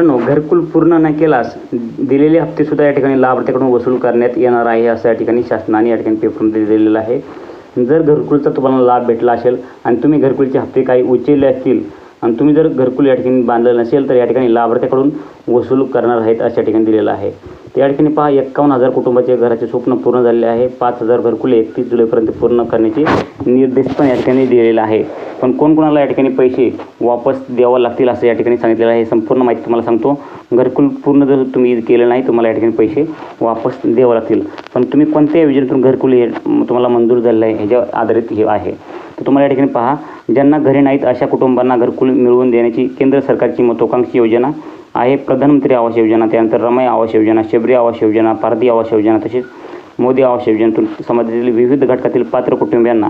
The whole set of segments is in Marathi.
मित्रांनो घरकुल पूर्ण न केल्यास दिलेले हप्ते सुद्धा या ठिकाणी लाभार्थ्याकडून वसूल करण्यात येणार आहे असं या ठिकाणी शासनाने या ठिकाणी पेपरमध्ये दिलेलं आहे. जर घरकुलचा तुम्हाला लाभ भेटला असेल आणि तुम्ही घरकुलचे हप्ते काही उचलले असतील आणि तुम्ही जर घरकुल या ठिकाणी बांधलेलं नसेल तर या ठिकाणी लाभार्थ्याकडून वसूल करणार आहेत अशा या ठिकाणी दिलेलं आहे. तर या ठिकाणी पहा एक्कावन्न हजार कुटुंबाचे घराचे स्वप्न पूर्ण झालेले आहे. पाच हजार घरकुले एकतीस जुलैपर्यंत पूर्ण करण्याचे निर्देश पण या ठिकाणी दिलेला आहे. पण कोणकोणाला या ठिकाणी पैसे वापस द्यावं लागतील असं या ठिकाणी सांगितलेलं आहे संपूर्ण माहिती तुम्हाला सांगतो. घरकुल पूर्ण जर तुम्ही केलं नाही तुम्हाला या ठिकाणी पैसे वापस द्यावं लागतील. पण तुम्ही कोणत्या योजनेतून घरकुल हे तुम्हाला मंजूर झालेलं आहे ह्याच्या आधारित हे आहे. तर तुम्हाला या ठिकाणी पहा ज्यांना घरे नाहीत अशा कुटुंबांना घरकुल मिळवून देण्याची केंद्र सरकारची महत्त्वाकांक्षी योजना आहे. प्रधानमंत्री आवास योजना त्यानंतर रमय आवास योजना शबरी आवास योजना पारधी आवास योजना तसेच मोदी आवास योजनेतून समाजातील विविध घटकातील पात्र कुटुंबियांना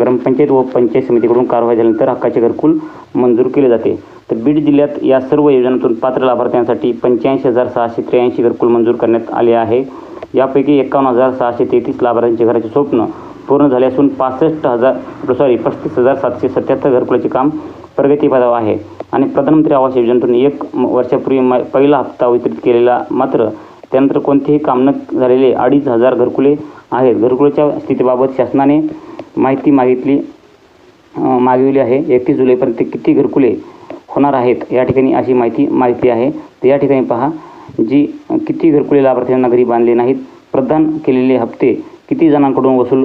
ग्रामपंचायत व पंचायत समितीकडून कारवाई झाल्यानंतर हक्काचे घरकुल मंजूर केले जाते. तर बीड जिल्ह्यात या सर्व योजनांतून पात्र लाभार्थ्यांसाठी पंच्याऐंशी हजार सहाशे त्र्याऐंशी घरकुल मंजूर करण्यात आले आहे. यापैकी एकावन्न हजार सहाशे तेहतीस लाभार्थ्यांचे घराचे स्वप्न पूर्ण झाले असून पासष्ट हजार सॉरी पस्तीस हजार सातशे सत्याहत्तर घरकुलाचे काम प्रगतीपदावर आहे. आणि प्रधानमंत्री आवास योजनेतून एक वर्षापूर्वी म पहिला हप्ता वितरित केलेला मात्र त्यानंतर कोणतेही काम न झालेले अडीच हजार घरकुले आहेत. घरकुलाच्या स्थितीबाबत शासनाने माहिती मागितली मागविली आहे. एकतीस जुलैपर्यंत किती घरकुले होणार आहेत या ठिकाणी अशी माहिती माहिती आहे. तर या ठिकाणी पहा जी किती घरकुले लाभार्थ्यांना घरी बांधले नाहीत प्रदान केलेले हप्ते किती जणांकडून वसूल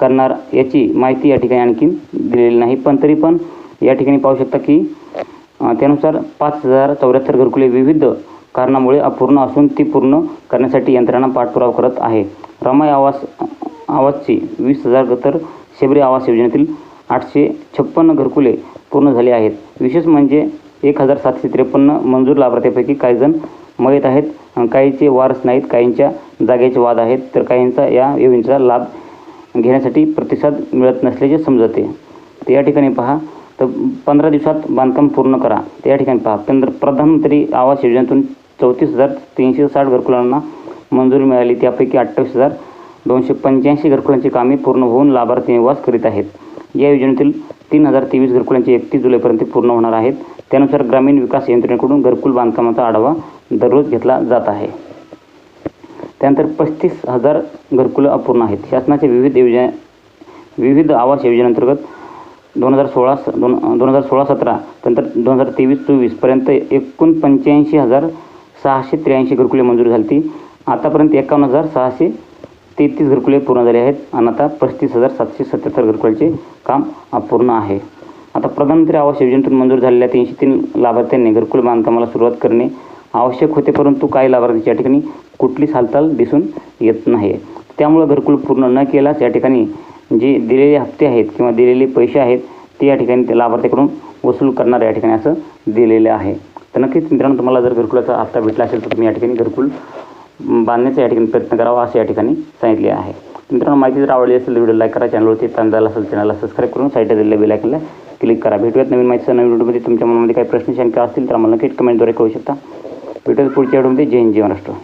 करणार याची माहिती या ठिकाणी आणखी दिलेली नाही. पण तरी पण या ठिकाणी पाहू शकता की त्यानुसार पाच हजार चौऱ्याहत्तर घरकुले विविध कारणामुळे अपूर्ण असून ती पूर्ण करण्यासाठी यंत्रणा पाठपुरावा करत आहे. रमाई आवास आवासची वीस हजार तर शेबरी आवास योजनेतील आठशे छप्पन्न घरकुले पूर्ण झाले आहेत. विशेष म्हणजे एक हजार सातशे त्रेपन्न मंजूर लाभार्थ्यापैकी काही जण मयत आहेत. काहीचे काहींचे वारस नाहीत काहींच्या जागेचे वाद आहेत. तर काहींचा या योजनेचा लाभ घेण्यासाठी प्रतिसाद मिळत नसल्याचे समजते. तर या ठिकाणी पहा. तर पंधरा दिवसात बांधकाम पूर्ण करा. तर या ठिकाणी पहा. केंद्र प्रधानमंत्री आवास योजनेतून चौतीस हजार तीनशे साठ घरकुलांना मंजुरी मिळाली. त्यापैकी अठ्ठावीस हजार दोनशे पंच्याऐंशी घरकुलांची कामे पूर्ण होऊन लाभार्थी निवास करीत आहेत. या योजनेतील तीन हजार तेवीस घरकुलांची एकतीस जुलैपर्यंत पूर्ण होणार आहेत. त्यानुसार ग्रामीण विकास यंत्रणेकडून घरकुल बांधकामाचा आढावा दररोज घेतला जात आहे. त्यानंतर पस्तीस हजार घरकुलं अपूर्ण आहेत. शासनाच्या विविध योजना विविध आवास योजनेअंतर्गत दोन हजार सोळा स- दोन दोन हजार सोळा सतरा नंतर दोन हजार तेवीस चोवीसपर्यंत एकूण पंच्याऐंशी हजार सहाशे त्र्याऐंशी घरकुले मंजूर झाली ती आतापर्यंत एकावन्न हजार सहाशे तेहतीस घरकुले पूर्ण झाले आहेत आणि आता पस्तीस हजार सातशे सत्याहत्तर घरकुलाचे काम अपूर्ण आहे. आता प्रधानमंत्री आवास योजनेतून मंजूर झालेल्या तीनशे तीन लाभार्थ्यांनी घरकुल बांधकामाला सुरुवात करणे आवश्यक होते परंतु काही लाभार्थीच्या ठिकाणी कुठलीच हालचाल दिसून येत नाही. त्यामुळं घरकुल पूर्ण न केल्यास या ठिकाणी जे दिलेले हप्ते आहेत किंवा दिलेले पैसे आहेत ते या ठिकाणी लाभार्थीकडून वसूल करणार या ठिकाणी असं दिलेलं आहे. तर नक्कीच मित्रांनो तुम्हाला जर घरकुलाचा हप्ता भेटला असेल तर तुम्ही या ठिकाणी घरकुल बांधण्याचा या ठिकाणी प्रयत्न करावा असं या ठिकाणी सांगितले आहे. मित्रांनो माहिती जर आवडली असेल व्हिडिओ लाईक करा चॅनलवरती चांगला असेल चॅनलला सबस्क्राईब करून साईडला दिलेल्या बेल आयकनला क्लिक करा. भेटूयात नवीन माहितीचा नवीन व्हिडिओमध्ये. तुमच्या मनामध्ये काही प्रश्न शंका असतील तर आम्हाला नक्कीच कमेंटद्वारे कळू शकता. వీడియోలు పూర్తి చేయడం జైన్ జీవన్ రాష్ట్రం